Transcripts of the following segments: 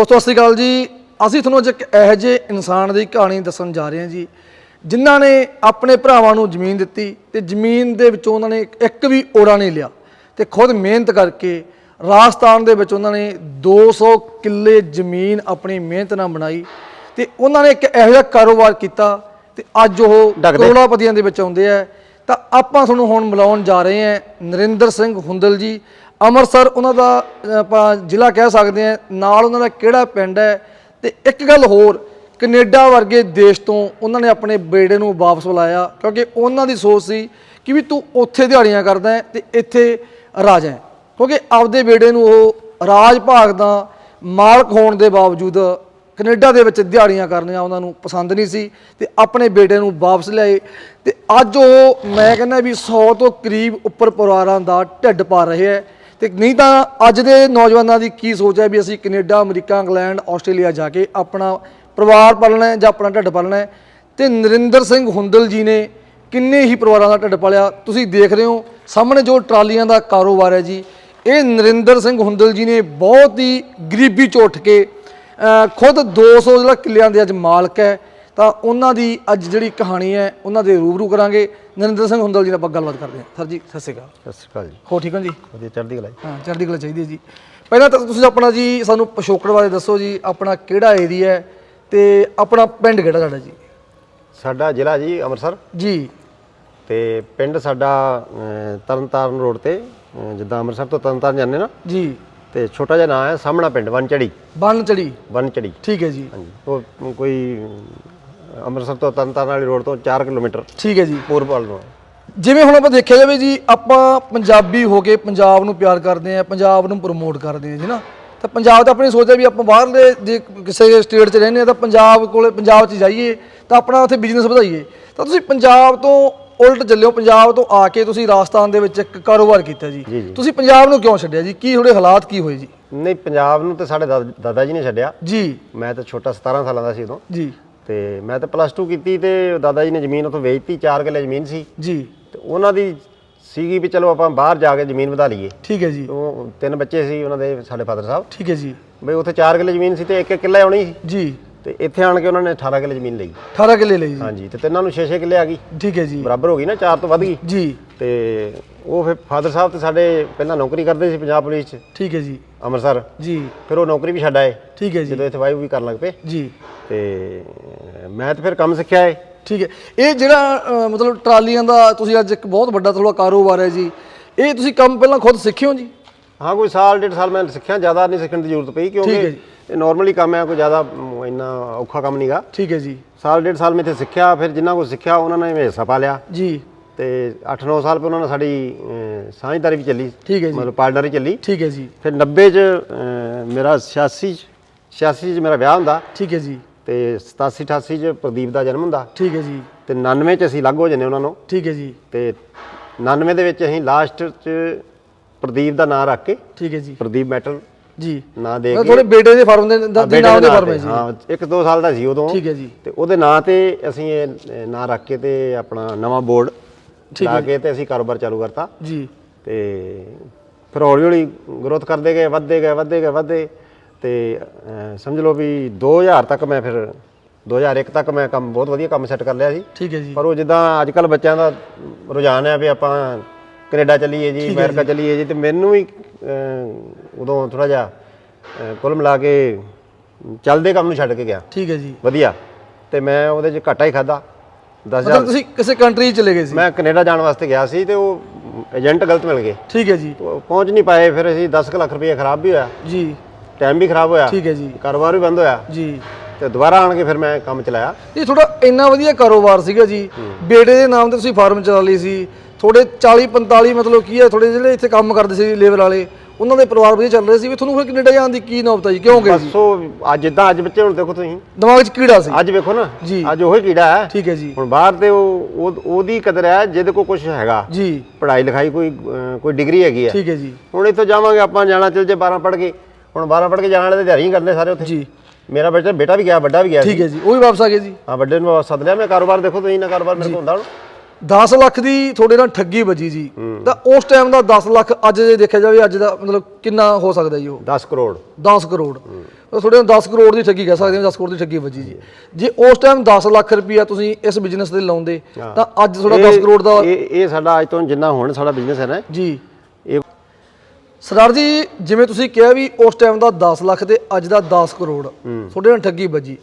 ਦੋਸਤੋ ਸਤਿ ਸ਼੍ਰੀ ਅਕਾਲ ਜੀ ਅਸੀਂ ਤੁਹਾਨੂੰ ਅੱਜ ਇੱਕ ਇਹੋ ਜਿਹੇ ਇਨਸਾਨ ਦੀ ਕਹਾਣੀ ਦੱਸਣ ਜਾ ਰਹੇ ਹਾਂ ਜੀ ਜਿਨ੍ਹਾਂ ਨੇ ਆਪਣੇ ਭਰਾਵਾਂ ਨੂੰ ਜ਼ਮੀਨ ਦਿੱਤੀ ਤੇ ਜ਼ਮੀਨ ਦੇ ਵਿੱਚੋਂ ਉਹਨਾਂ ਨੇ ਇੱਕ- ਵੀ ਓੜਾ ਨਹੀਂ ਲਿਆ ਤੇ ਖੁਦ ਮਿਹਨਤ ਕਰਕੇ ਰਾਜਸਥਾਨ ਦੇ ਵਿੱਚ ਉਹਨਾਂ ਨੇ 200 ਕਿੱਲੇ ਜ਼ਮੀਨ ਆਪਣੀ ਮਿਹਨਤ ਨਾਲ ਬਣਾਈ ਤੇ ਉਹਨਾਂ ਨੇ ਇੱਕ ਇਹੋ ਜਿਹਾ ਕਾਰੋਬਾਰ ਕੀਤਾ ਤੇ ਅੱਜ ਉਹ। ਕਰੋੜਾਪਤੀਆਂ ਦੇ ਵਿੱਚ ਆਉਂਦੇ ਆ ਤਾਂ ਆਪਾਂ ਤੁਹਾਨੂੰ ਹੁਣ ਮਿਲਾਉਣ ਜਾ ਰਹੇ ਹਾਂ ਨਰਿੰਦਰ ਸਿੰਘ ਹੁੰਦਲ ਜੀ। ਅੰਮ੍ਰਿਤਸਰ ਉਹਨਾਂ ਦਾ, ਆਪਾਂ ਜ਼ਿਲ੍ਹਾ ਕਹਿ ਸਕਦੇ ਹਾਂ, ਨਾਲ ਉਹਨਾਂ ਦਾ ਕਿਹੜਾ ਪਿੰਡ ਹੈ? ਤੇ ਇੱਕ ਗੱਲ ਹੋਰ, ਕੈਨੇਡਾ ਵਰਗੇ ਦੇਸ਼ ਤੋਂ ਉਹਨਾਂ ਨੇ ਆਪਣੇ ਬੇੜੇ ਨੂੰ ਵਾਪਸ ਬੁਲਾਇਆ, ਕਿਉਂਕਿ ਉਹਨਾਂ ਦੀ ਸੋਚ ਸੀ ਕਿ ਵੀ ਤੂੰ ਉੱਥੇ ਦਿਹਾੜੀਆਂ ਕਰਦਾ ਹੈ ਤੇ ਇੱਥੇ ਰਾਜਾ ਹੈ। ਕਿਉਂਕਿ ਆਪਦੇ ਬੇੜੇ ਨੂੰ ਉਹ ਰਾਜ ਭਾਗ ਦਾ ਮਾਲਕ ਹੋਣ ਦੇ ਬਾਵਜੂਦ ਕੈਨੇਡਾ ਦੇ ਵਿੱਚ ਦਿਹਾੜੀਆਂ ਕਰਨੀਆਂ ਉਹਨਾਂ ਨੂੰ ਪਸੰਦ ਨਹੀਂ ਸੀ ਤੇ ਆਪਣੇ ਬੇਟੇ ਨੂੰ ਵਾਪਸ ਲਿਆਏ। ਤੇ ਅੱਜ ਉਹ ਮੈਂ ਕਹਿੰਦਾ ਵੀ 100 ਤੋਂ ਕਰੀਬ ਉੱਪਰ ਪਰਿਵਾਰਾਂ ਦਾ ਢਿੱਡ ਪਾ ਰਹੇ ਹੈ। ਤੇ ਨਹੀਂ ਤਾਂ ਅੱਜ ਦੇ ਨੌਜਵਾਨਾਂ ਦੀ ਕੀ ਸੋਚ ਹੈ ਵੀ ਅਸੀਂ ਕੈਨੇਡਾ, ਅਮਰੀਕਾ, ਇੰਗਲੈਂਡ, ਆਸਟ੍ਰੇਲੀਆ ਜਾ ਕੇ ਆਪਣਾ ਪਰਿਵਾਰ ਪਾਲਣਾ ਹੈ ਜਾਂ ਆਪਣਾ ਢਿੱਡ ਪਾਲਣਾ ਹੈ? ਤੇ ਨਰਿੰਦਰ ਸਿੰਘ ਹੁੰਦਲ ਜੀ ਨੇ ਕਿੰਨੇ ਹੀ ਪਰਿਵਾਰਾਂ ਦਾ ਢਿੱਡ ਪਾਲਿਆ? ਤੁਸੀਂ ਦੇਖ ਰਹੇ ਹੋ, ਸਾਹਮਣੇ ਜੋ ਟਰਾਲੀਆਂ ਦਾ ਕਾਰੋਬਾਰ ਹੈ ਜੀ, ਇਹ ਨਰਿੰਦਰ ਸਿੰਘ ਹੁੰਦਲ ਜੀ ਨੇ ਬਹੁਤ ਹੀ ਗਰੀਬੀ ਚੋਂ ਉੱਠ ਕੇ, ਅਹ ਖੁਦ 200 ਜਿਹੜਾ ਕਿੱਲਿਆਂ ਦੇ ਅੱਜ ਮਾਲਕ ਹੈ ਤਾਂ ਉਹਨਾਂ ਦੀ ਅੱਜ ਜਿਹੜੀ ਕਹਾਣੀ ਹੈ ਉਹਨਾਂ ਦੇ ਰੂਬਰੂ ਕਰਾਂਗੇ। ਨਰਿੰਦਰ ਸਿੰਘ ਹੁੰਦਲ ਜੀ ਨਾਲ ਆਪਾਂ ਗੱਲਬਾਤ ਕਰਦੇ ਹਾਂ। ਸਰ ਜੀ ਸਤਿ ਸ਼੍ਰੀ ਅਕਾਲ। ਸਤਿ ਸ਼੍ਰੀ ਅਕਾਲ ਜੀ। ਹੋ ਠੀਕ ਹੋ ਜੀ? ਵਧੀਆ ਚੜ੍ਹਦੀ ਕਲਾ ਜੀ। ਹਾਂ ਚੜ੍ਹਦੀ ਕਲਾ ਚਾਹੀਦੀ ਹੈ ਜੀ। ਪਹਿਲਾਂ ਤਾਂ ਤੁਸੀਂ ਆਪਣਾ ਜੀ ਸਾਨੂੰ ਪਿਛੋਕੜ ਬਾਰੇ ਦੱਸੋ ਜੀ ਆਪਣਾ ਕਿਹੜਾ ਏਰੀਆ ਹੈ ਤੇ ਆਪਣਾ ਪਿੰਡ ਕਿਹੜਾ ਤੁਹਾਡਾ ਜੀ? ਸਾਡਾ ਜ਼ਿਲ੍ਹਾ ਜੀ ਅੰਮ੍ਰਿਤਸਰ। ਜੀ। ਤੇ ਪਿੰਡ ਸਾਡਾ ਤਰਨਤਾਰਨ ਰੋਡ ਤੇ ਜਿੱਦਾਂ ਅੰਮ੍ਰਿਤਸਰ ਤੋਂ ਤਰਨਤਾਰਨ ਜਾਂਦੇ ਨਾ। ਜੀ। ਤੇ ਛੋਟਾ ਜਿਹਾ ਨਾਂ ਹੈ ਸਾਹਮਣਾ ਪਿੰਡ ਵਨਚੜੀ ਬੰਨ ਚੜੀ ਵਨਚੜੀ ਠੀਕ ਹੈ ਜੀ। ਹਾਂਜੀ। ਉਹ ਕੋਈ ਅੰਮ੍ਰਿਤਸਰ ਤੋਂ ਤਰਨਤਾਰਨ ਵਾਲੀ ਰੋਡ ਤੋਂ 4 ਕਿਲੋਮੀਟਰ ਠੀਕ ਹੈ ਜੀ। ਪੂਰਬ ਵੱਲ ਨੂੰ। ਜਿਵੇਂ ਹੁਣ ਆਪਾਂ ਦੇਖਿਆ ਜਾਵੇ ਜੀ ਆਪਾਂ ਪੰਜਾਬੀ ਹੋ ਕੇ ਪੰਜਾਬ ਨੂੰ ਪਿਆਰ ਕਰਦੇ ਆ ਪੰਜਾਬ ਨੂੰ ਪ੍ਰਮੋਟ ਕਰਦੇ ਆ ਜੀ ਨਾ। ਤਾਂ ਪੰਜਾਬ ਤਾਂ ਆਪਣੀ ਸੋਚ ਹੈ ਵੀ ਆਪਾਂ ਬਾਹਰਲੇ ਜੇ ਕਿਸੇ ਸਟੇਟ 'ਚ ਰਹਿੰਦੇ ਆ ਤਾਂ ਪੰਜਾਬ ਕੋਲੇ ਪੰਜਾਬ 'ਚ ਜਾਈਏ ਤਾਂ ਆਪਣਾ ਉੱਥੇ ਬਿਜ਼ਨਸ ਵਧਾਈਏ। ਤਾਂ ਤੁਸੀਂ ਪੰਜਾਬ ਤੋਂ ਉਲਟ ਚੱਲਿਓ ਪੰਜਾਬ ਤੋਂ ਆ ਕੇ ਤੁਸੀਂ ਰਾਜਸਥਾਨ ਦੇ ਵਿੱਚ ਇੱਕ ਕਾਰੋਬਾਰ ਕੀਤਾ ਜੀ। ਤੁਸੀਂ ਪੰਜਾਬ ਨੂੰ ਕਿਉਂ ਛੱਡਿਆ ਜੀ? ਕੀ ਥੋੜੇ ਹਾਲਾਤ ਕੀ ਹੋਏ ਜੀ? ਨਹੀਂ ਪੰਜਾਬ ਨੂੰ ਤੇ ਸਾਡੇ ਦਾਦਾ ਜੀ ਨੇ ਛੱਡਿਆ। ਜੀ। ਮੈਂ ਤਾਂ ਛੋਟਾ 17 ਸਾਲਾਂ ਦਾ ਸੀ ਉਦੋਂ। ਜੀ। ਤੇ ਮੈਂ ਤਾਂ ਪਲੱਸ 2 ਕੀਤੀ ਤੇ ਦਾਦਾ ਜੀ ਨੇ ਜ਼ਮੀਨ ਉੱਥੋਂ ਵੇਚਤੀ 4 ਕਿੱਲੇ ਜ਼ਮੀਨ ਸੀ। ਜੀ। ਤੇ ਉਹਨਾਂ ਦੀ ਸੀਗੀ ਵੀ ਚਲੋ ਆਪਾਂ ਬਾਹਰ ਜਾ ਕੇ ਜ਼ਮੀਨ ਵਧਾ ਲਈਏ। ਠੀਕ ਹੈ ਜੀ। ਉਹ ਤਿੰਨ ਬੱਚੇ ਸੀ ਉਹਨਾਂ ਦੇ ਸਾਡੇ ਫਾਦਰ ਸਾਹਿਬ। ਠੀਕ ਹੈ ਜੀ। ਬਈ ਉੱਥੇ 4 ਕਿੱਲੇ ਜ਼ਮੀਨ ਸੀ ਤੇ ਇੱਕ ਇੱਕ ਕਿੱਲਾ ਆਉਣੀ ਸੀ। ਜੀ। ਤੇ ਇੱਥੇ ਆਣ ਕੇ ਉਹਨਾਂ ਨੇ 18 ਕਿੱਲੇ ਜ਼ਮੀਨ ਲਈ। 18 ਕਿੱਲੇ ਲਈ ਜੀ। ਹਾਂਜੀ ਤੇ ਤਿੰਨਾਂ ਨੂੰ 6-6 ਕਿੱਲੇ ਆ ਗਈ। ਠੀਕ ਹੈ ਜੀ। ਬਰਾਬਰ ਹੋ ਗਈ ਨਾ 4 ਤੋਂ ਵੱਧ ਗਈ। ਜੀ। ਤੇ ਉਹ ਫਿਰ ਫਾਦਰ ਸਾਹਿਬ ਤੇ ਸਾਡੇ ਪਹਿਲਾਂ ਨੌਕਰੀ ਕਰਦੇ ਸੀ ਪੰਜਾਬ ਪੁਲਿਸ 'ਚ। ਠੀਕ ਹੈ ਜੀ। ਅੰਮ੍ਰਿਤਸਰ। ਜੀ। ਫਿਰ ਉਹ ਨੌਕਰੀ ਵੀ ਛੱਡ ਆਏ। ਠੀਕ ਹੈ ਜੀ। ਜਦੋਂ ਇੱਥੇ ਵਾਈ ਵੀ ਕਰਨ ਲੱਗ ਪਏ। ਜੀ। ਤੇ ਮੈਂ ਤਾਂ ਫਿਰ ਕੰਮ ਸਿੱਖਿਆ ਏ। ਠੀਕ ਹੈ। ਇਹ ਜਿਹੜਾ ਮਤਲਬ ਟਰਾਲੀਆਂ ਦਾ ਤੁਸੀਂ ਅੱਜ ਇੱਕ ਬਹੁਤ ਵੱਡਾ ਤੁਹਾਡਾ ਕਾਰੋਬਾਰ ਹੈ ਜੀ ਇਹ ਤੁਸੀਂ ਕੰਮ ਪਹਿਲਾਂ ਖੁਦ ਸਿੱਖੇ ਹੋ ਜੀ? ਹਾਂ ਕੋਈ ਸਾਲ ਡੇਢ ਸਾਲ ਮੈਂ ਸਿੱਖਿਆ ਜ਼ਿਆਦਾ ਨਹੀਂ ਸਿੱਖਣ ਦੀ ਜ਼ਰੂਰਤ ਪਈ ਠੀਕ ਹੈ ਕਿਉਂਕਿ ਜੀ। ਇਹ ਨਾਰਮਲੀ ਕੰਮ ਹੈ ਕੋਈ ਜ਼ਿਆਦਾ ਮ, ਇੰਨਾ ਔਖਾ ਕੰਮ ਨਹੀਂਗਾ ਠੀਕ ਹੈ ਜੀ। ਸਾਲ ਡੇਢ ਸਾਲ ਮੈਂ ਇੱਥੇ ਸਿੱਖਿਆ ਫਿਰ ਜਿੰਨਾ ਕੁ ਸਿੱਖਿਆ ਉਹਨਾਂ ਨੇ ਮੇਰੇ ਹਿੱਸਾ ਪਾ ਲਿਆ। ਜੀ। ਤੇ 8-9 ਸਾਲ ਪੇ ਉਹਨਾਂ ਨਾਲ ਸਾਡੀ ਸਾਂਝਦਾਰੀ ਵੀ ਚੱਲੀ। ਠੀਕ ਹੈ ਜੀ। ਮਤਲਬ ਪਾਰਟਨਰੀ ਚੱਲੀ। ਠੀਕ ਹੈ ਜੀ। ਫਿਰ 90 ਚ ਮੇਰਾ 86 86 ਚ ਮੇਰਾ ਵਿਆਹ ਹੁੰਦਾ। ਠੀਕ ਹੈ ਜੀ। ਤੇ 87 88 ਚ ਪ੍ਰਦੀਪ ਦਾ ਜਨਮ ਹੁੰਦਾ। ਠੀਕ ਹੈ ਜੀ। ਤੇ 99 ਚ ਅਸੀਂ ਅਲੱਗ ਹੋ ਜੰਨੇ ਉਹਨਾਂ ਨੂੰ। ਠੀਕ ਹੈ ਜੀ। ਤੇ 99 ਦੇ ਵਿੱਚ ਅਸੀਂ ਲਾਸਟ ਚ ਪ੍ਰਦੀਪ ਦਾ ਨਾਮ ਰੱਖ ਕੇ ਠੀਕ ਹੈ ਜੀ। ਪ੍ਰਦੀਪ ਮੈਟਲ ਜੀ। ਨਾਂ ਦੇ ਕੇ ਤੁਹਾਡੇ ਬੇਟੇ ਦੇ ਫਾਰਮ ਦੇ ਦਾ ਨਾਮ ਦੇ ਫਾਰਮ ਹੈ ਜੀ। ਹਾਂ ਇੱਕ ਦੋ ਸਾਲ ਦਾ ਸੀ ਉਦੋਂ। ਠੀਕ ਹੈ ਜੀ। ਤੇ ਉਹਦੇ ਨਾਂ ਤੇ ਅਸੀਂ ਇਹ ਨਾਂ ਰੱਖ ਕੇ ਤੇ ਆਪਣਾ ਨਵਾਂ ਬੋਰਡ ਲਾ ਕੇ ਤੇ ਅਸੀਂ ਕਾਰੋਬਾਰ ਚਾਲੂ ਕਰਤਾ। ਜੀ। ਤੇ ਫਿਰ ਹੌਲੀ ਹੌਲੀ ਗਰੋਥ ਕਰਦੇ ਗਏ ਵੱਧਦੇ ਗਏ ਵੱਧਦੇ ਗਏ ਵੱਧਦੇ। ਤੇ ਸਮਝ ਲਓ ਵੀ 2000 ਤੱਕ ਮੈਂ ਫਿਰ 2001 ਤੱਕ ਮੈਂ ਕੰਮ ਬਹੁਤ ਵਧੀਆ ਕੰਮ ਸੈੱਟ ਕਰ ਲਿਆ ਸੀ। ਠੀਕ ਹੈ ਜੀ। ਪਰ ਉਹ ਜਿੱਦਾਂ ਅੱਜ ਕੱਲ ਬੱਚਿਆਂ ਦਾ ਰੁਝਾਨ ਹੈ ਵੀ ਆਪਾਂ ਕੈਨੇਡਾ ਚੱਲੀਏ ਜੀ ਅਮਰੀਕਾ ਚੱਲੀਏ ਜੀ ਤੇ ਮੈਨੂੰ ਵੀ ਉਦੋਂ ਥੋੜਾ ਜਿਹਾ ਕੁੱਲ ਮਿਲਾ ਕੇ ਚੱਲਦੇ ਕੰਮ ਨੂੰ ਛੱਡ ਕੇ ਗਿਆ। ਠੀਕ ਹੈ ਜੀ। ਵਧੀਆ। ਤੇ ਮੈਂ ਉਹਦੇ 'ਚ ਘਾਟਾ ਹੀ ਖਾਦਾ 10000 ਮਤਲਬ ਤੁਸੀਂ ਕਿਸੇ ਕੰਟਰੀ 'ਚ ਚਲੇ ਗਏ ਸੀ? ਮੈਂ ਕੈਨੇਡਾ ਜਾਣ ਵਾਸਤੇ ਗਿਆ ਸੀ ਤੇ ਉਹ ਏਜੰਟ ਗਲਤ ਮਿਲ ਗਏ। ਠੀਕ ਹੈ ਜੀ। ਉਹ ਪਹੁੰਚ ਨਹੀਂ ਪਾਏ ਫਿਰ ਅਸੀਂ 10 ਕੁ ਲੱਖ ਰੁਪਏ ਖਰਾਬ ਵੀ ਹੋਇਆ। ਜੀ। ਟਾਈਮ ਵੀ ਖਰਾਬ ਹੋਇਆ। ਠੀਕ ਹੈ ਜੀ। ਕਾਰੋਬਾਰ ਵੀ ਬੰਦ ਹੋਇਆ। ਜੀ। ਤੇ ਦੁਬਾਰਾ ਆਣ ਕੇ ਫਿਰ ਮੈਂ ਕੰਮ ਚਲਾਇਆ। ਇਹ ਤੁਹਾਡਾ ਇੰਨਾ ਵਧੀਆ ਕਾਰੋਬਾਰ ਸੀਗਾ ਜੀ। ਬੇਟੇ ਦੇ ਨਾਮ ਤੇ ਤੁਸੀਂ ਫਾਰਮ ਚਲਾ ਲਈ ਸੀ। ਥੋੜੇ 40 45 ਮਤਲਬ ਕੀ ਹੈ ਥੋੜੇ ਜਿਹੜੇ ਇੱਥੇ ਕੰਮ ਕਰਦੇ ਸੀ ਲੇਬਰ ਵਾਲੇ ਉਹਨਾਂ ਦੇ ਪਰਿਵਾਰ ਵਧੀਆ ਚੱਲ ਰਹੇ ਸੀ ਵੀ ਤੁਹਾਨੂੰ ਫਿਰ ਕੈਨੇਡਾ ਜਾਣ ਦੀ ਕੀ ਨੌਬਤ ਆਈ ਕਿਉਂ ਗਏ ਜੀ? ਬਸ ਉਹ ਅੱਜ ਜਿੱਦਾਂ ਅੱਜ ਬੱਚੇ ਹੁਣ ਦੇਖੋ ਤੁਸੀਂ। ਦਿਮਾਗ 'ਚ ਕੀੜਾ ਸੀ। ਅੱਜ ਵੇਖੋ ਨਾ ਜੀ। ਅੱਜ ਉਹੀ ਕੀੜਾ ਹੈ। ਠੀਕ ਹੈ ਜੀ। ਹੁਣ ਬਾਹਰ ਤੇ ਉਹ ਉਹ- ਉਹਦੀ ਕਦਰ ਹੈ ਜਿਹਦੇ ਕੋਲ ਕੁਝ ਹੈਗਾ। ਜੀ। ਪੜ੍ਹਾਈ ਲਿਖਾਈ ਕੋਈ ਅਹ, ਕੋਈ ਡਿਗਰੀ ਹੈਗੀ ਹੈ। ਠੀਕ ਹੈ ਜੀ। ਹੁਣ ਇੱਥੋਂ ਜਾਵਾਂਗੇ ਆਪਾਂ ਜਾਣਾ ਚੱਲ ਜੇ 12 ਪੜ੍ਹ ਕੇ। ਹੁਣ 12 ਪੜ੍ਹ ਕੇ ਜਾਣ ਵਾਲੇ ਤੇ ਦਿਹਾੜੀ ਹੀ ਕਰਦੇ ਸਾਰੇ ਉੱਥੇ। ਜੀ। ਮੇਰਾ ਬੱਚਾ ਬੇਟਾ ਵੀ ਗਿਆ ਵੱਡਾ ਵੀ ਗਿਆ ਸੀ। ਠੀਕ ਹੈ ਜੀ ਉਹ ਵੀ ਵਾਪਸ ਆ ਗਏ ਜੀ। ਹਾਂ ਵੱਡੇ ਨੂੰ ਸੱਦ ਲਿਆ। ਮੈਂ ਕਾਰੋਬਾਰ ਦੇਖੋ ਤੁਸੀਂ ਨਾ ਕਾਰੋਬਾਰ ਮੇਰੇ ਕੋਲ ਹੁੰਦਾ ਹੁਣ। 10 ਲੱਖ ਦੀ ਤੁਹਾਡੇ ਨਾਲ ਠੱਗੀ ਵੱਜੀ ਜੀ। ਤਾਂ ਉਸ ਟਾਈਮ ਦਾ 10 ਲੱਖ ਅੱਜ ਜੇ ਦੇਖਿਆ ਜਾਵੇ ਅੱਜ ਦਾ ਮਤਲਬ ਕਿੰਨਾ ਹੋ ਸਕਦਾ ਜੀ ਉਹ? 10 ਕਰੋੜ। 10 ਕਰੋੜ। ਤਾਂ ਤੁਹਾਡੇ ਨਾਲ 10 ਕਰੋੜ ਦੀ ਠੱਗੀ ਕਹਿ ਸਕਦੇ ਹਾਂ 10 ਕਰੋੜ ਦੀ ਠੱਗੀ ਵੱਜੀ ਜੀ। ਜੇ ਉਸ ਟਾਈਮ 10 ਲੱਖ ਰੁਪਇਆ ਤੁਸੀਂ ਇਸ ਬਿਜ਼ਨਸ ਤੇ ਲਾਉਂਦੇ ਤਾਂ ਅੱਜ ਤੁਹਾਡਾ 10 ਇਹ- ਕਰੋੜ ਦਾ ਇਹ ਇਹ ਸਾਡਾ ਅੱਜ ਤੋਂ ਜਿੰਨਾ ਹੁਣ ਸਾਡਾ ਬਿਜ਼ਨਸ ਹੈ ਨਾ ਜੀ। ਇਹ ਸਰਦਾਰ ਜੀ ਜਿਵੇਂ ਤੁਸੀਂ ਕਿਹਾ ਵੀ ਉਸ ਟਾਈਮ ਦਾ 10 ਲੱਖ ਤੇ ਅੱਜ ਦਾ 10 ਕਰੋੜ ਤੁਹਾਡੇ ਨਾਲ ਠੱਗੀ ਵੱਜੀ।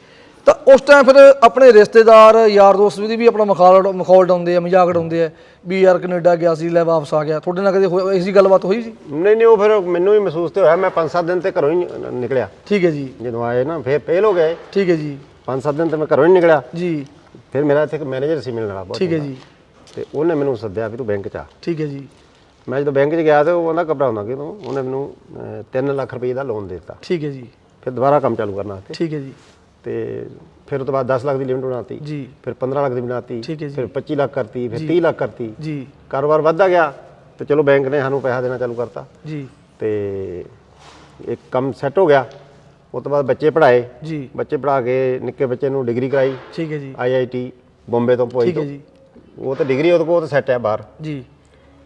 ਤਾਂ ਉਸ ਟਾਈਮ ਫਿਰ ਆਪਣੇ ਰਿਸ਼ਤੇਦਾਰ ਯਾਰ ਦੋਸਤ ਵੀ ਵੀ ਆਪਣਾ ਮਖੌਲ ਮਖੌਲ ਡਾਉਂਦੇ ਆ ਮਜ਼ਾਕ ਉਡਾਉਂਦੇ ਆ ਵੀ ਯਾਰ ਕੈਨੇਡਾ ਗਿਆ ਸੀ ਲੈ ਵਾਪਸ ਆ ਗਿਆ। ਤੁਹਾਡੇ ਨਾਲ ਕਦੇ ਹੋਇਆ- ਇਹੋ ਜਿਹੀ ਗੱਲਬਾਤ ਹੋਈ ਸੀ? ਨਹੀਂ ਨਹੀਂ ਉਹ ਫਿਰ ਮੈਨੂੰ ਵੀ ਮਹਿਸੂਸ ਤੇ ਹੋਇਆ। ਮੈਂ 5-7 ਦਿਨ ਤੇ ਘਰੋਂ ਹੀ ਨਿਕਲਿਆ। ਠੀਕ ਹੈ ਜੀ। ਜਦੋਂ ਆਏ ਨਾ ਫਿਰ ਫੇਲ ਹੋ ਗਏ। ਠੀਕ ਹੈ ਜੀ। 5-7 ਦਿਨ ਤੇ ਮੈਂ ਘਰੋਂ ਹੀ ਨਿਕਲਿਆ। ਜੀ। ਫਿਰ ਮੇਰਾ ਇੱਥੇ ਇੱਕ ਮੈਨੇਜਰ ਸੀ ਮਿਲਣ ਵਾਲਾ ਬਹੁਤ ਠੀਕ ਹੈ। ਜੀ। ਤੇ ਉਹਨੇ ਮੈਨੂੰ ਸੱਦਿਆ ਵੀ ਤੂੰ ਬੈਂਕ 'ਚ ਆ। ਠੀਕ ਹੈ ਜੀ। ਮੈਂ ਜਦੋਂ ਬੈਂਕ 'ਚ ਗਿਆ ਤੇ ਉਹ ਕਹਿੰਦਾ ਘਬਰਾਉਂਦਾ ਕਿਉਂ? ਉਹਨੇ ਮੈਨੂੰ 3 ਲੱਖ ਰੁਪਏ ਦਾ ਲੋਨ ਦੇ ਦਿੱਤਾ। ਠੀਕ ਹੈ ਜੀ। ਫਿਰ ਦੁਬਾਰਾ ਕੰਮ ਚਾਲੂ ਕਰਨਾ ਤੇ ਠੀਕ ਹੈ ਜੀ। ਤੇ ਫਿਰ ਉਹ ਤੋਂ ਬਾਅਦ 10 ਲੱਖ ਦੀ ਲਿਮਟ ਬਣਾਤੀ। ਜੀ। ਫਿਰ 15 ਲੱਖ ਦੀ ਬਣਾਤੀ। ਠੀਕ ਹੈ ਜੀ। ਫਿਰ 25 ਲੱਖ ਕਰਤੀ ਫਿਰ 30 ਲੱਖ ਕਰਤੀ। ਜੀ। ਕਾਰੋਬਾਰ ਵੱਧਦਾ ਗਿਆ ਤੇ ਚਲੋ ਬੈਂਕ ਨੇ ਸਾਨੂੰ ਪੈਸਾ ਦੇਣਾ ਚਾਲੂ ਕਰਤਾ। ਜੀ। ਤੇ ਇੱਕ ਕੰਮ ਸੈੱਟ ਹੋ ਗਿਆ। ਉਸ ਤੋਂ ਬਾਅਦ ਬੱਚੇ ਪੜ੍ਹਾਏ। ਜੀ। ਬੱਚੇ ਪੜ੍ਹਾ ਕੇ ਨਿੱਕੇ ਬੱਚੇ ਨੂੰ ਡਿਗਰੀ ਕਰਾਈ। ਠੀਕ ਹੈ ਜੀ। ਆਈਆਈਟੀ ਬੰਬੇ ਤੋਂ ਪੋਈ ਠੀਕ ਹੈ ਤੋਂ ਜੀ। ਉਹ ਤਾਂ ਡਿਗਰੀ ਉਹਦੇ ਕੋਲ ਤਾਂ ਸੈੱਟ ਹੈ ਬਾਹਰ। ਜੀ।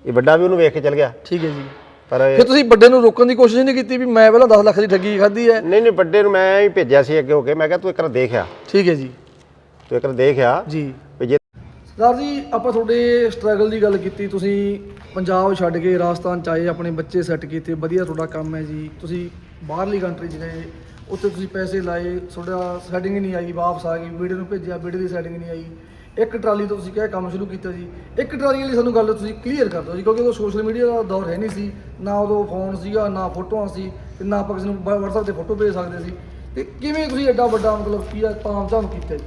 ਇਹ ਵੱਡਾ ਵੀ ਉਹਨੂੰ ਵੇਖ ਕੇ ਚਲ ਗਿਆ। ਠੀਕ ਹੈ ਜੀ। ਪਰ ਫਿਰ ਤੁਸੀਂ ਵੱਡੇ ਨੂੰ ਰੋਕਣ ਦੀ ਕੋਸ਼ਿਸ਼ ਨਹੀਂ ਕੀਤੀ ਵੀ ਮੈਂ ਪਹਿਲਾਂ 10 ਲੱਖ ਦੀ ਠੱਗੀ ਖਾਧੀ ਹੈ? ਨਹੀਂ ਨਹੀਂ ਵੱਡੇ ਨੂੰ ਮੈਂ ਹੀ ਭੇਜਿਆ ਸੀ ਅੱਗੇ ਹੋ ਕੇ। ਮੈਂ ਕਿਹਾ ਤੂੰ ਇੱਕ ਵਾਰ ਦੇਖਿਆ ਠੀਕ ਹੈ ਜੀ। ਤੂੰ ਇੱਕ ਵਾਰ ਦੇਖਿਆ ਜੀ। ਵੀ ਜੇ ਸਰਦਾਰ ਜੀ ਆਪਾਂ ਤੁਹਾਡੇ ਸਟਰਗਲ ਦੀ ਗੱਲ ਕੀਤੀ। ਤੁਸੀਂ ਪੰਜਾਬ ਛੱਡ ਕੇ ਰਾਜਸਥਾਨ ਚ ਆਏ ਆਪਣੇ ਬੱਚੇ ਸੈੱਟ ਕੀਤੇ। ਵਧੀਆ ਤੁਹਾਡਾ ਕੰਮ ਹੈ ਜੀ। ਤੁਸੀਂ ਬਾਹਰਲੀ ਕੰਟਰੀ 'ਚ ਗਏ। ਉੱਥੇ ਤੁਸੀਂ ਪੈਸੇ ਲਾਏ। ਤੁਹਾਡਾ ਸੈਟਿੰਗ ਨਹੀਂ ਆਈ ਵਾਪਸ ਆ ਗਈ ਵੀਡੀਓ ਨੂੰ ਭੇਜਿਆ ਵੀਡੀਓ ਦੀ ਸੈਟਿੰਗ ਨਹੀਂ ਆਈ। ਇੱਕ ਟਰਾਲੀ ਤੋਂ ਤੁਸੀਂ ਕਿਹਾ ਕੰਮ ਸ਼ੁਰੂ ਕੀਤਾ ਜੀ ਇੱਕ ਟਰਾਲੀ ਲਈ ਸਾਨੂੰ ਗੱਲ ਤੁਸੀਂ ਕਲੀਅਰ ਕਰ ਦਿਓ ਜੀ ਕਿਉਂਕਿ ਉਦੋਂ ਸੋਸ਼ਲ ਮੀਡੀਆ ਦਾ ਦੌਰ ਹੈ ਨਹੀਂ ਸੀ ਨਾ ਉਦੋਂ ਫੋਨ ਸੀਗਾ ਨਾ ਫੋਟੋਆਂ ਸੀ ਤੇ ਨਾ ਆਪਾਂ ਕਿਸੇ ਨੂੰ WhatsApp ਤੇ ਫੋਟੋ ਭੇਜ ਸਕਦੇ ਸੀ। ਤੇ ਕਿਵੇਂ ਤੁਸੀਂ ਐਡਾ ਵੱਡਾ ਮਤਲਬ ਕੀ ਆ ਤਾਮ ਝਾਮ ਕੀਤਾ ਜੀ?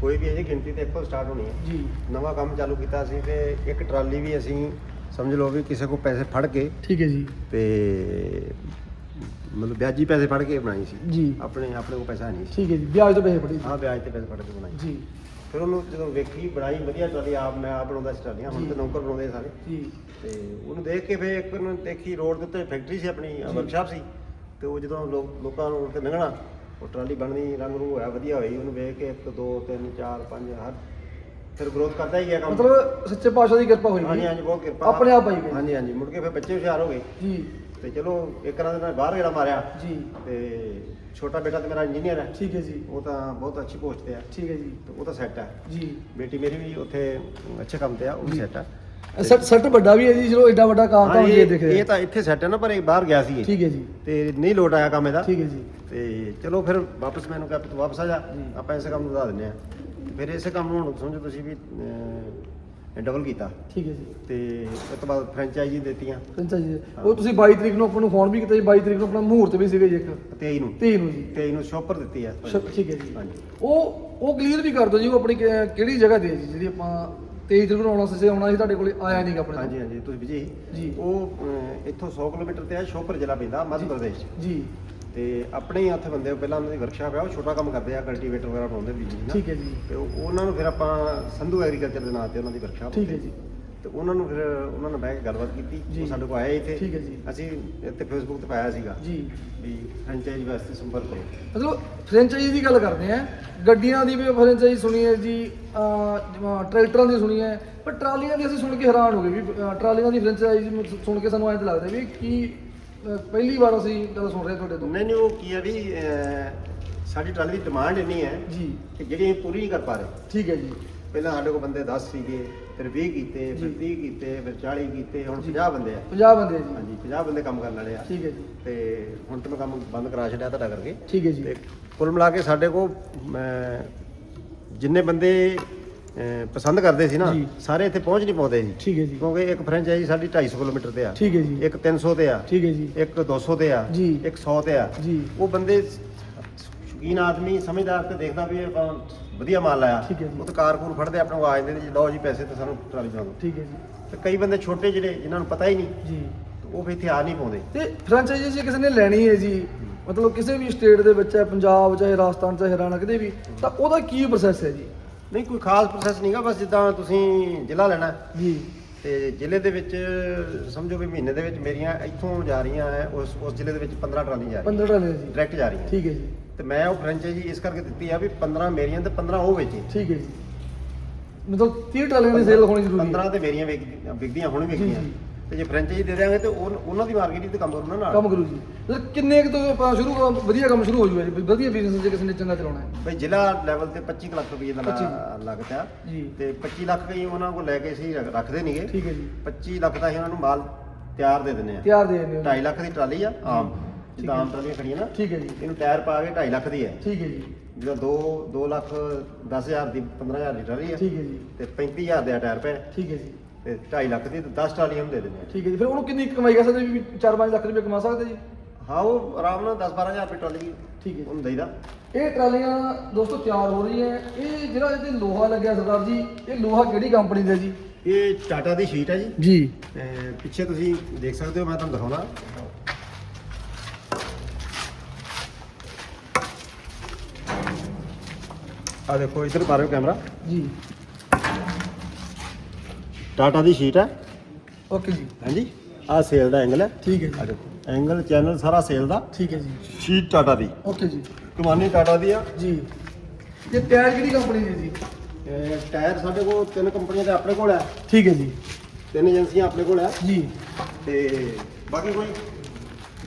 ਕੋਈ ਵੀ ਇਹਦੀ ਗਿਣਤੀ ਤੇ ਇੱਕੋ ਸਟਾਰਟ ਹੋਣੀ ਹੈ। ਜੀ। ਨਵਾਂ ਕੰਮ ਚਾਲੂ ਕੀਤਾ ਸੀ ਤੇ ਇੱਕ ਟਰਾਲੀ ਵੀ ਅਸੀਂ ਸਮਝ ਲਓ ਵੀ ਕਿਸੇ ਕੋ ਪੈਸੇ ਫੜ ਕੇ ਠੀਕ ਹੈ ਜੀ। ਤੇ ਮਤਲਬ ਵਿਆਜੀ ਪੈਸੇ ਫੜ ਕੇ ਬਣਾਈ ਸੀ। ਜੀ। ਆਪਣੇ ਆਪਣੇ ਕੋਲ ਪੈਸਾ ਨਹੀਂ ਸੀ। ਠੀਕ ਹੈ ਜੀ ਵਿਆਜ ਤੋਂ ਪੈਸੇ ਫੜੇ ਹਾਂ ਵਿਆਜ ਤੇ ਪੈਸੇ ਫੜ ਕੇ ਬਣਾਈ। ਜੀ। ਫਿਰ ਉਹਨੂੰ ਜਦੋਂ ਵੇਖੀ ਬਣਾਈ ਵਧੀਆ ਟਰਾਲੀ ਆਪ ਮੈਂ ਆਪ ਬਣਾਉਂਦਾ ਸੀ ਟਰਾਲੀਆਂ ਹੁਣ ਤੇ ਨੌਕਰ ਬਣਾਉਂਦੇ ਸਾਰੇ। ਜੀ। ਤੇ ਉਹਨੂੰ ਦੇਖ ਕੇ ਫਿਰ ਇੱਕ ਨੂੰ ਦੇਖੀ ਰੋਡ ਦੇ ਉੱਤੇ ਫੈਕਟਰੀ ਸੀ ਆਪਣੀ ਵਰਕਸ਼ਾਪ ਸੀ। ਤੇ ਉਹ ਜਦੋਂ ਲੋਕ ਲੋਕਾਂ ਨੂੰ ਉੱਤੇ ਲੰਘਣਾ ਉਹ ਟਰਾਲੀ ਬਣਨੀ ਰੰਗ ਰੂ ਹੋਇਆ ਵਧੀਆ ਹੋਈ। ਉਹਨੂੰ ਵੇਖ ਕੇ 1 2 3 4 5 ਹਰ ਫਿਰ ਗਰੋਥ ਕਰਦਾ ਹੀ ਗਿਆ ਕੰਮ। ਮਤਲਬ ਸੱਚੇ ਪਾਤਸ਼ਾਹ ਦੀ ਕਿਰਪਾ ਹੋਈ ਹਾਂਜੀ ਹਾਂਜੀ ਬਹੁਤ ਕਿਰਪਾ। ਆਪਣੇ ਆਪ ਆਈ ਗਈ ਹਾਂਜੀ ਹਾਂਜੀ ਮੁੜ ਕੇ ਫਿਰ ਬੱਚੇ ਹੁਸ਼ਿਆਰ ਹੋ ਗਏ। ਜੀ। ਤੇ ਚਲੋ ਇੱਕ ਰਾਤ ਨਾਲ ਬਾਹਰ ਗੇੜਾ ਮਾਰਿਆ। ਜੀ। ਤੇ ਛੋਟਾ ਬੇਟਾ ਤੇ ਮੇਰਾ ਇੰਜੀਨੀਅਰ ਹੈ। ਠੀਕ ਹੈ ਜੀ। ਉਹ ਤਾਂ ਬਹੁਤ ਅੱਛੀ ਪੋਸਟ ਤੇ ਹੈ। ਠੀਕ ਹੈ ਜੀ। ਤੇ ਉਹ ਤਾਂ ਸੈੱਟ ਹੈ। ਜੀ। ਬੇਟੀ ਮੇਰੀ ਵੀ ਉੱਥੇ ਅੱਛੇ ਕੰਮ ਤੇ ਆ ਉਹ ਵੀ ਸੈੱਟ ਹੈ। ਸੱਟ ਸੱਟ ਵੱਡਾ ਵੀ ਹੈ ਜੀ ਚਲੋ ਐਡਾ ਵੱਡਾ ਕੰਮ ਤਾਂ ਇਹ ਦੇਖ ਇਹ ਤਾਂ ਇੱਥੇ ਸੈੱਟ ਹੈ ਨਾ ਪਰ ਇਹ ਬਾਹਰ ਗਿਆ ਸੀ ਠੀਕ ਹੈ ਜੀ। ਤੇ ਨਹੀਂ ਲੋਟ ਆਇਆ ਕੰਮ ਇਹਦਾ। ਠੀਕ ਹੈ ਜੀ। ਤੇ ਚਲੋ ਫਿਰ ਵਾਪਸ ਮੈਨੂੰ ਕਿਹਾ ਤੂੰ ਵਾਪਸ ਆ ਜਾ। ਆਪਾਂ ਇਸੇ ਕੰਮ ਨੂੰ ਵਧਾ ਦਿੰਦੇ ਆ ਫਿਰ ਇਸੇ ਕੰਮ ਨੂੰ ਹੁਣ ਸਮਝੋ ਤੁਸੀਂ ਵੀ ਡਬਲ ਕੀਤਾ। ਠੀਕ ਹੈ ਜੀ। ਤੇ ਉਸ ਤੋਂ ਬਾਅਦ ਫਰੈਂਚਾਈਜ਼ੀ ਦਿੱਤੀਆਂ। ਜੀ ਉਹ ਤੁਸੀਂ 22 ਤਰੀਕ ਨੂੰ ਆਪਾਂ ਨੂੰ ਫੋਨ ਵੀ ਕੀਤਾ ਜੀ 22 ਤਰੀਕ ਨੂੰ ਆਪਣਾ ਮਹੂਰਤ ਵੀ ਸੀਗਾ ਜੀ ਇੱਕ। 23 ਨੂੰ। 23 ਨੂੰ ਜੀ। 23 ਨੂੰ ਸ਼ੋਪਰ ਦਿੱਤੀ ਆ। ਠੀਕ ਹੈ ਜੀ। ਹਾਂਜੀ। ਉਹ ਉਹ ਕਲੀਅਰ ਵੀ ਕਰ ਦਿਓ ਜੀ ਉਹ ਆਪਣੀ ਕਿਹੜੀ ਜਗ੍ਹਾ ਤੇ ਹੈ ਜੀ ਜਿਹੜੀ ਆਪਾਂ 23 ਤਰੀਕ ਨੂੰ ਆਉਣਾ ਸੀ ਆਉਣਾ ਸੀ ਤੁਹਾਡੇ ਕੋਲੇ ਆਇਆ ਨਹੀਂਗਾ ਆਪਣੇ ਹਾਂਜੀ ਹਾਂਜੀ ਤੁਸੀਂ ਵਿਜੇ ਜੀ। ਉਹ ਇੱਥੋਂ 100 ਕਿਲੋਮੀਟਰ ਤੇ ਆ ਸ਼ੋਪਰ ਜ਼ਿਲ੍ਹਾ ਪੈਂਦਾ ਮੱਧ ਪ੍ਰਦੇਸ਼। ਜੀ। ਤੇ ਆਪਣੇ ਹੀ ਉੱਥੇ ਬੰਦੇ ਪਹਿਲਾਂ ਉਹਨਾਂ ਦੀ ਵਰਕਸ਼ਾਪ ਆ ਉਹ ਛੋਟਾ ਕੰਮ ਕਰਦੇ ਆ ਕਲਟੀਵੇਟਰ ਵਗੈਰਾ ਬਣਾਉਂਦੇ ਬੀਜ ਨਾ। ਠੀਕ ਹੈ ਜੀ। ਤੇ ਉਹ- ਉਹਨਾਂ ਨੂੰ ਫਿਰ ਆਪਾਂ ਸੰਧੂ ਐਗਰੀਕਲਚਰ ਦੇ ਨਾਂ ਤੇ ਉਹਨਾਂ ਦੀ ਵਰਕਸ਼ਾਪ ਠੀਕ ਹੈ ਜੀ। ਤੇ ਉਹਨਾਂ ਨੂੰ ਫਿਰ ਉਹਨਾਂ ਨਾਲ ਬਹਿ ਕੇ ਗੱਲਬਾਤ ਕੀਤੀ ਜੀ। ਉਹ ਸਾਡੇ ਕੋਲ ਆਏ ਇੱਥੇ। ਠੀਕ ਹੈ ਜੀ। ਅਸੀਂ ਇੱਥੇ ਫੇਸਬੁੱਕ ਤੇ ਪਾਇਆ ਸੀਗਾ ਜੀ। ਵੀ ਫਰੈਂਚਾਈਜ਼ ਵਾਸਤੇ ਸੰਪਰਕ ਕਰੋ। ਮਤਲਬ ਫਰੈਂਚਾਈਜ਼ੀ ਦੀ ਗੱਲ ਕਰਦੇ ਆ ਗੱਡੀਆਂ ਦੀ ਵੀ ਫਰੈਂਚਾਈਜ਼ੀ ਸੁਣੀ ਹੈ ਜੀ ਅਹ, ਜਿਵੇਂ ਟਰੈਕਟਰਾਂ ਦੀ ਸੁਣੀ ਹੈ ਪਰ ਟਰਾਲੀਆਂ ਦੀ ਅਸੀਂ ਸੁਣ ਕੇ ਹੈਰਾਨ ਹੋ ਗਏ ਵੀ ਅਹ, ਟਰਾਲੀਆਂ ਦੀ ਫਰੈਂਚਾਈਜ਼ੀ ਸੁਣ ਕੇ ਸਾਨੂੰ ਐਂ ਤਾਂ ਲੱਗਦਾ ਵੀ ਕੀ ਅਹ, ਪਹਿਲੀ ਵਾਰ ਅਸੀਂ ਗੱਲ ਸੁਣ ਰਹੇ ਤੁਹਾਡੇ ਤੋਂ। ਨਹੀਂ ਨਹੀਂ ਉਹ ਕੀ ਹੈ ਵੀ ਅਹ, ਸਾਡੀ ਟਰਾਲੀ ਦੀ ਡਿਮਾਂਡ ਇੰਨੀ ਹੈ ਜੀ। ਕਿ ਜਿਹੜੀ ਅਸੀਂ ਪੂਰੀ ਨਹੀਂ ਕਰ ਪਾ ਰਹੇ। ਠੀਕ ਹੈ ਜੀ। ਪਹਿਲਾਂ ਸਾਡੇ ਕੋਲ ਬੰਦੇ 10 ਸੀਗੇ ਫਿਰ 20 ਕੀਤੇ ਫਿਰ ਜੀ। 30 ਕੀਤੇ ਫਿਰ 40 ਕੀਤੇ ਹੁਣ 50 ਬੰਦੇ ਆ। 50 ਬੰਦੇ ਆ ਜੀ। ਹਾਂਜੀ 50 ਬੰਦੇ ਕੰਮ ਕਰਨ ਵਾਲੇ ਆ। ਠੀਕ ਹੈ ਜੀ। ਤੇ ਹੁਣ ਤਾਂ ਮੈਂ ਕੰਮ ਬੰਦ ਕਰਾ ਛੱਡਿਆ ਤੁਹਾਡਾ ਕਰਕੇ। ਠੀਕ ਹੈ ਜੀ। ਤੇ ਕੁੱਲ ਮਿਲਾ ਕੇ ਸਾਡੇ ਕੋਲ ਮੈਂ ਜਿੰਨੇ ਬੰਦੇ ਪਸੰਦ ਕਰਦੇ ਸੀ ਨਾ। ਸਾਰੇ ਇੱਥੇ ਪਹੁੰਚ ਨਹੀਂ ਪਾਉਂਦੇ ਸੀ ਠੀਕ ਹੈ ਜੀ। ਕਿਉਂਕਿ ਇੱਕ ਫਰੈਂਚਾਈਜ਼ੀ ਸਾਡੀ 250 ਕਿਲੋਮੀਟਰ ਤੇ ਆ। ਠੀਕ ਹੈ ਜੀ। ਇੱਕ 300 ਤੇ ਆ। ਠੀਕ ਹੈ ਜੀ। ਇੱਕ 200 ਤੇ ਆ। ਜੀ। ਇੱਕ 100 ਤੇ ਆ। ਜੀ। ਉਹ ਬੰਦੇ ਸ਼ੌਕੀਨ ਆਦਮੀ ਸਮਝਦਾਰ ਤੇ ਦੇਖਦਾ ਵੀ ਆਪਾਂ ਵਧੀਆ ਮਾਲ ਲਾਇਆ। ਉਹ ਤਾਂ ਕਾਰਕੂਰ ਫੜਦੇ ਆਪਣੇ ਨੂੰ ਆਵਾਜ਼ ਦਿੰਦੇ ਜੀ ਲਓ ਜੀ ਪੈਸੇ ਤੇ ਸਾਨੂੰ ਟਰਾਲੀ ਬਣਾ ਦਿਓ। ਠੀਕ ਹੈ ਜੀ। ਤੇ ਕਈ ਬੰਦੇ ਛੋਟੇ ਜਿਹੜੇ ਜਿਨ੍ਹਾਂ ਨੂੰ ਪਤਾ ਹੀ ਨਹੀਂ ਜੀ। ਉਹ ਵੀ ਇੱਥੇ ਆ ਨਹੀਂ ਪਾਉਂਦੇ। ਤੇ ਫਰੈਂਚਾਈਜ਼ੀ ਜੇ ਕਿਸੇ ਨੇ ਲੈਣੀ ਹੈ ਜੀ ਮਤਲਬ ਕਿਸੇ ਵੀ ਸਟੇਟ ਦੇ ਵਿੱਚ ਹੈ ਪੰਜਾਬ ਚਾਹੇ ਰਾਜਸਥਾਨ ਚਾਹੇ ਹਰਿਆਣਾ ਕਿਤੇ ਵੀ ਤਾਂ ਉਹਦਾ ਕੀ ਪ੍ਰੋਸੈਸ ਹੈ ਜੀ? ਨਹੀਂ ਕੋਈ ਖਾਸ ਪ੍ਰੋਸੈਸ ਨਹੀਂਗਾ ਬਸ ਜਿੱਦਾਂ ਤੁਸੀਂ ਜ਼ਿਲ੍ਹਾ ਲੈਣਾ ਜੀ। ਤੇ ਜ਼ਿਲ੍ਹੇ ਦੇ ਵਿੱਚ ਸਮਝੋ ਵੀ ਮਹੀਨੇ ਦੇ ਵਿੱਚ ਮੇਰੀਆਂ ਇੱਥੋਂ ਜਾ ਰਹੀਆਂ ਹੈ ਉਸ ਉਸ ਜ਼ਿਲ੍ਹੇ ਦੇ ਵਿੱਚ 15 ਟਰਾਲੀ ਜਾ ਰਹੀਆਂ। 15 ਟਰਾਲੇ ਜੀ। ਡਾਇਰੈਕਟ ਜਾ ਰਹੀਆਂ। ਠੀਕ ਹੈ ਜੀ। ਤੇ ਮੈਂ ਉਹ ਫਰੈਂਚਾਈਜ਼ੀ ਇਸ ਕਰਕੇ ਦਿੱਤੀ ਆ ਵੀ 15 ਮੇਰੀਆਂ ਤੇ 15 ਉਹ ਵੇਚੇ। ਠੀਕ ਹੈ ਜੀ। ਮਤਲਬ 30 ਟਰਾਲੀਆਂ ਦੀ ਸੇਲ ਹੋਣੀ ਜ਼ਰੂਰੀ ਹੈ। 15 ਤੇ ਮੇਰੀਆਂ ਵਿਕ- ਵਿਕਦੀਆਂ ਹੁਣ ਵਿਕਦੀਆਂ। ਤੇ ਜੇ ਫਰੈਂਚਾਈਜ਼ੀ ਦੇ ਦਿਆਂਗੇ ਤੇ ਉਹ- ਉਹਨਾਂ ਦੀ ਮਾਰਕੀਟ ਤੇ ਕੰਮ ਕਰੂ ਨਾ ਨਾਲ। ਕੰਮ ਕਰੂ ਜੀ। ਸਰ ਕਿੰਨੇ ਕੁ ਤੋਂ ਆਪਾਂ ਸ਼ੁਰੂ ਕਰ- ਵਧੀਆ ਕੰਮ ਸ਼ੁਰੂ ਹੋ ਜੂਗਾ ਜੀ। ਵਧੀਆ ਬਿਜ਼ਨਸ ਜੇ ਕਿਸੇ ਨੇ ਚੰਗਾ ਚਲਾਉਣਾ ਹੈ। ਬਈ ਜ਼ਿਲ੍ਹਾ ਲੈਵਲ ਤੇ 25 ਕੁ ਲੱਖ ਰੁਪਏ ਦਾ ਲਾ- ਲਾਗਤ ਆ ਜੀ। ਤੇ 25 ਲੱਖ ਹੀ ਉਹਨਾਂ ਕੋਲ ਲੈ ਕੇ ਅਸੀਂ ਰੱਖ- ਰੱਖਦੇ ਨਹੀਂਗੇ ਠੀਕ ਹੈ ਜੀ। 25 ਲੱਖ ਦਾ ਅਸੀਂ ਉਹਨਾਂ ਨੂੰ ਮਾਲ ਤਿਆਰ ਦੇ ਦਿੰਦੇ ਆ। ਤਿਆਰ ਦੇ ਦਿੰਦੇ ਹੋ 2.5 ਲੱਖ ਦੀ ਟਰਾਲੀ ਆ ਆਮ। ਜਿੱਦਾਂ ਆਮ ਟਰਾਲੀਆਂ ਖੜੀਆਂ ਨਾ ਠੀਕ ਹੈ ਜੀ। ਇਹਨੂੰ ਟਾਇਰ ਪਾ ਕੇ 2.5 ਲੱਖ ਦੀ ਹੈ। ਠੀਕ ਹੈ ਜੀ। ਜਿਹੜਾ 2 2 ਲੱਖ 10000 ਦੀ 15000 ਦੀ ਟਰਾਲੀ ਆ। ਠੀਕ ਹੈ ਜੀ। ਤੇ 35000 ਦਾ ਟਾਇਰ ਪਿਆ ਠੀਕ ਹੈ ਜੀ। ਤੇ 2.5 ਲੱਖ ਦੀ ਤੇ 10 ਟਰਾਲੀਆਂ ਨੂੰ ਦੇ ਦਿੰਦੇ ਠੀਕ ਹੈ ਜੀ ਫਿਰ ਉਹਨੂੰ ਕਿੰਨੀ ਕਮਾਈ ਕਰ ਸਕਦੇ ਵੀ 4-5 ਲੱਖ ਰੁਪਏ ਕਮਾ ਸਕਦੇ ਜੀ? ਹਾਂ ਉਹ ਆਰਾਮ ਨਾਲ 10 12000 ਰੁਪਏ ਟਰਾਲੀ ਠੀਕ ਹੈ ਉਹਨੂੰ ਦੇਈਦਾ। ਇਹ ਟਰਾਲੀਆਂ ਦੋਸਤੋ ਤਿਆਰ ਹੋ ਰਹੀਆਂ ਇਹ ਜਿਹੜਾ ਇਹਦੇ ਲੋਹਾ ਲੱਗਿਆ ਸਰਦਾਰ ਜੀ ਇਹ ਲੋਹਾ ਕਿਹੜੀ ਕੰਪਨੀ ਦਾ ਜੀ? ਇਹ ਟਾਟਾ ਦੀ ਸ਼ੀਟ ਹੈ ਜੀ। ਜੀ। ਤੇ ਪਿੱਛੇ ਤੁਸੀਂ ਦੇਖ ਸਕਦੇ ਹੋ ਮੈਂ ਤੁਹਾਨੂੰ ਦਿਖਾਉਣਾ। ਆ ਦੇਖੋ ਇੱਧਰ ਮਾਰੋ ਕੈਮਰਾ। ਜੀ। ਟਾਟਾ ਦੀ ਸ਼ੀਟ ਹੈ। ਓਕੇ ਜੀ। ਹਾਂਜੀ। ਆ ਸੇਲ ਦਾ ਐਂਗਲ ਹੈ। ਠੀਕ ਹੈ ਜੀ। ਐਂਗਲ ਚੈਨਲ ਸਾਰਾ ਸੇਲ ਦਾ। ਠੀਕ ਹੈ ਜੀ। ਸ਼ੀਟ ਟਾਟਾ ਦੀ। ਓਕੇ ਜੀ। ਕਮਾਨੀ ਟਾਟਾ ਦੀ ਆ। ਜੀ। ਇਹ ਟਾਇਰ ਕਿਹੜੀ ਕੰਪਨੀ ਦੇ ਜੀ? ਟਾਇਰ ਸਾਡੇ ਕੋਲ ਤਿੰਨ ਕੰਪਨੀਆਂ ਦੇ ਆਪਣੇ ਕੋਲ ਆ ਠੀਕ ਹੈ ਜੀ। ਤਿੰਨ ਏਜੰਸੀਆਂ ਆਪਣੇ ਕੋਲ ਆ ਜੀ। ਤੇ ਬਾਕੀ ਕੋਈ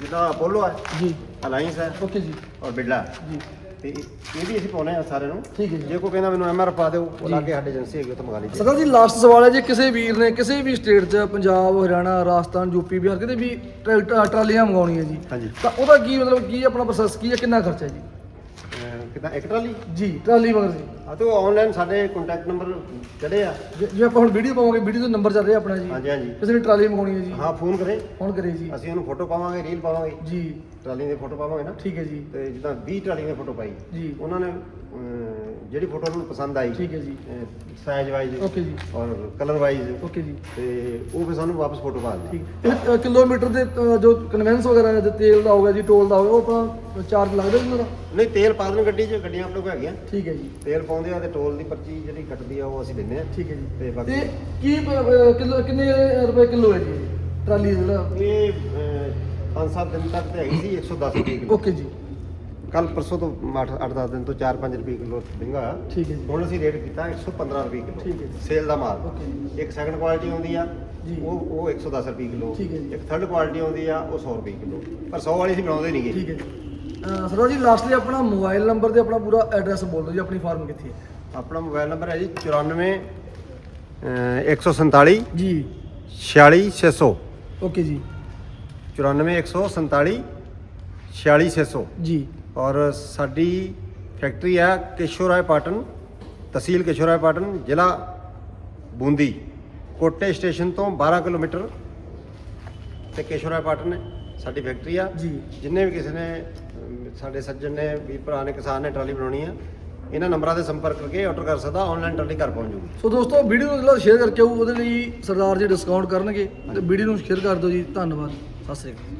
ਜਿੱਦਾਂ ਅਪੋਲੋ ਹੈ। ਜੀ। ਅਲਾਈਅੰਸ ਹੈ। ਓਕੇ ਜੀ। ਔਰ ਬਿਰਲਾ ਹੈ। ਜੀ। ਤੇ ਇਹ ਵੀ ਅਸੀਂ ਪਾਉਨੇ ਆ ਸਾਰਿਆਂ ਨੂੰ। ਠੀਕ ਹੈ ਜੀ। ਜੇ ਕੋਈ ਕਹਿੰਦਾ ਮੈਨੂੰ ਐਮਆਰ ਪਾ ਦਿਓ ਉਹ ਲਾ ਕੇ ਸਾਡੇ ਏਜੰਸੀ ਹੈਗੀ ਉੱਥੇ ਮੰਗਾ ਲਈ ਸਰਦਾਰ ਜੀ ਲਾਸਟ ਸਵਾਲ ਹੈ ਜੇ ਕਿਸੇ ਵੀਰ ਨੇ ਕਿਸੇ ਵੀ ਸਟੇਟ 'ਚ ਪੰਜਾਬ ਹਰਿਆਣਾ ਰਾਜਸਥਾਨ ਯੂਪੀ ਬਿਹਾਰ ਕਿਤੇ ਵੀ ਟਰੈਕਟਰ ਟਰਾਲੀਆਂ ਮੰਗਾਉਣੀਆਂ ਜੀ ਹਾਂਜੀ। ਤਾਂ ਉਹਦਾ ਕੀ ਮਤਲਬ ਕੀ ਆਪਣਾ ਪ੍ਰੋਸੈਸ ਕੀ ਹੈ ਕਿੰਨਾ ਖਰਚਾ ਹੈ ਜੀ? ਕਿਦਾਂ? ਇੱਕ ਟਰਾਲੀ? ਜੀ ਟਰਾਲੀ ਮਗਰ ਜੀ ਆ ਤੇ ਆਨਲਾਈਨ ਸਾਡੇ ਕੰਟੈਕਟ ਨੰਬਰ ਚੜੇ ਆ। ਜੇ ਜੇ ਆਪਾਂ ਹੁਣ ਵੀਡੀਓ ਪਾਵਾਂਗੇ ਵੀਡੀਓ ਦਾ ਨੰਬਰ ਚੱਲ ਰਿਹਾ ਆਪਣਾ ਜੀ। ਹਾਂਜੀ ਹਾਂਜੀ। ਕਿਸੇ ਨੇ ਟਰਾਲੀ ਮੰਗਾਉਣੀ ਹੈ ਜੀ। ਹਾਂ ਫੋਨ ਕਰੇ। ਫੋਨ ਕਰੇ ਜੀ। ਅਸੀਂ ਉਹਨੂੰ ਫੋਟੋ ਪਾਵਾਂਗੇ ਰੀਲ ਪਾਵਾਂਗੇ। ਜੀ। ਟਰਾਲੀ ਦੀ ਫੋਟੋ ਪਾਵਾਂਗੇ ਨਾ। ਠੀਕ ਹੈ ਜੀ। ਤੇ ਜਿੱਦਾਂ 20 ਟਰਾਲੀ ਦੀ ਫੋਟੋ ਪਾਈ। ਜੀ। ਉਹਨਾਂ ਨੇ ਜਿਹੜੀ ਫੋਟੋ ਨੂੰ ਪਸੰਦ ਆਈ ਠੀਕ ਹੈ ਜੀ। ਸਾਈਜ਼ ਵਾਈਜ਼ ਓਕੇ ਜੀ। ਔਰ ਕਲਰ ਵਾਈਜ਼ ਓਕੇ ਜੀ। ਤੇ ਉਹ ਫਿਰ ਸਾਨੂੰ ਵਾਪਸ ਫੋਟੋ ਪਾ ਦਿੰਦੇ। ਠੀਕ। ਕਿਲੋਮੀਟਰ ਦੇ ਜੋ ਕਨਵੈਂਸ ਵਗੈਰਾ ਜੋ ਤੇਲ ਦਾ ਹੋਗਾ ਜੀ ਟੋਲ ਦਾ ਹੋਗਾ ਉਹ ਆਪਣਾ ਚਾਰਜ ਲੱਗਦਾ ਜੀ ਉਹਦਾ ਨਹੀਂ ਤੇਲ ਪਾ ਦੇਣ ਗੱਡੀ 'ਚ ਗੱਡੀਆਂ ਆਪਣੇ ਕੋਲ ਹੈਗੀਆਂ। ਠੀਕ ਹੈ ਜੀ। ਤੇਲ ਪਾਉਂਦੇ ਆ ਤੇ ਟੋਲ ਦੀ ਪਰਚੀ ਜਿਹੜੀ ਕੱਟਦੀ ਆ ਉਹ ਅਸੀਂ ਦਿੰਦੇ ਆ। ਠੀਕ ਹੈ ਜੀ। ਤੇ ਬਾਕੀ ਤੇ ਕੀ ਕਿਲੋ ਕਿੰਨੇ ਰੁਪਏ ਕਿਲੋ ਹੈ ਜੀ? ਟਰਾਲੀ ਦਾ ਜਿਹੜਾ? ਇਹ 5-7 ਦਿਨ ਤੱਕ ਤੇ ਹੈਗੀ ਸੀ 110 ਰੁਪਏ ਕਿਲੋ। ਓਕੇ ਜੀ। ਕੱਲ ਪਰਸੋਂ ਤੋਂ 8-10 ਦਿਨ ਤੋਂ 4-5 ਰੁਪਏ ਕਿਲੋ ਮਹਿੰਗਾ ਠੀਕ ਹੈ ਜੀ। ਹੁਣ ਅਸੀਂ ਰੇਟ ਕੀਤਾ 115 ਰੁਪਏ ਕਿਲੋ। ਠੀਕ ਹੈ। ਸੇਲ ਦਾ ਮਾਲ। ਓਕੇ ਇੱਕ ਸੈਕੰਡ ਕੁਆਲਿਟੀ ਆਉਂਦੀ ਆ। ਉਹ ਉਹ 110 ਰੁਪਏ ਕਿਲੋ। ਇੱਕ ਥਰਡ ਕੁਆਲਿਟੀ ਆਉਂਦੀ ਆ ਉਹ 100 ਰੁਪਏ ਕਿਲੋ। ਪਰ 100 ਵਾਲੀ ਅਸੀਂ ਬਣਾਉਂਦੇ ਨਹੀਂਗੇ ਠੀਕ ਹੈ ਸਰਦਾਰ ਜੀ ਲਾਸਟਲੀ ਆਪਣਾ ਮੋਬਾਈਲ ਨੰਬਰ ਤੇ ਆਪਣਾ ਪੂਰਾ ਐਡਰੈਸ ਬੋਲ ਦਿਓ ਜੀ ਆਪਣੀ ਫਾਰਮ ਕਿੱਥੇ ਹੈ? ਆਪਣਾ ਮੋਬਾਈਲ ਨੰਬਰ ਹੈ ਜੀ 94 147 ਜੀ। 46600 ਓਕੇ ਜੀ। 94 147 46600 ਜੀ। ਔਰ ਸਾਡੀ ਫੈਕਟਰੀ ਹੈ ਕੇਸ਼ੋਰਾਏ ਪਾਟਨ ਤਹਿਸੀਲ ਕੇਸ਼ੋਰਾਏ ਪਾਟਨ ਜ਼ਿਲ੍ਹਾ ਬੂੰਦੀ। ਕੋਟੇ ਸਟੇਸ਼ਨ ਤੋਂ 12 ਕਿਲੋਮੀਟਰ ਤੇ ਕੇਸ਼ੋਰਾਏ ਪਾਟਨ ਹੈ ਸਾਡੀ ਫੈਕਟਰੀ ਆ। ਜੀ। ਜਿੰਨੇ ਵੀ ਕਿਸੇ ਨੇ ਸਾਡੇ ਸੱਜਣ ਨੇ ਵੀ ਭਰਾ ਨੇ ਕਿਸਾਨ ਨੇ ਟਰਾਲੀ ਬਣਾਉਣੀ ਆ ਇਹਨਾਂ ਨੰਬਰਾਂ ਤੇ ਸੰਪਰਕ ਕਰਕੇ ਆਰਡਰ ਕਰ ਸਕਦਾ ਆਨਲਾਈਨ ਟਰਾਲੀ ਘਰ ਪਹੁੰਚ ਜੂਗੀ ਸੋ ਦੋਸਤੋ ਵੀਡੀਓ ਨੂੰ ਜਿਹੜਾ ਸ਼ੇਅਰ ਕਰਕੇ ਉਹਦੇ ਲਈ ਸਰਦਾਰ ਜੀ ਡਿਸਕਾਊਂਟ ਕਰਨਗੇ ਤੇ ਵੀਡੀਓ ਨੂੰ ਸ਼ੇਅਰ ਕਰ ਦਿਓ ਜੀ। ਧੰਨਵਾਦ। ਸਤਿ ਸ੍ਰੀ ਅਕਾਲ।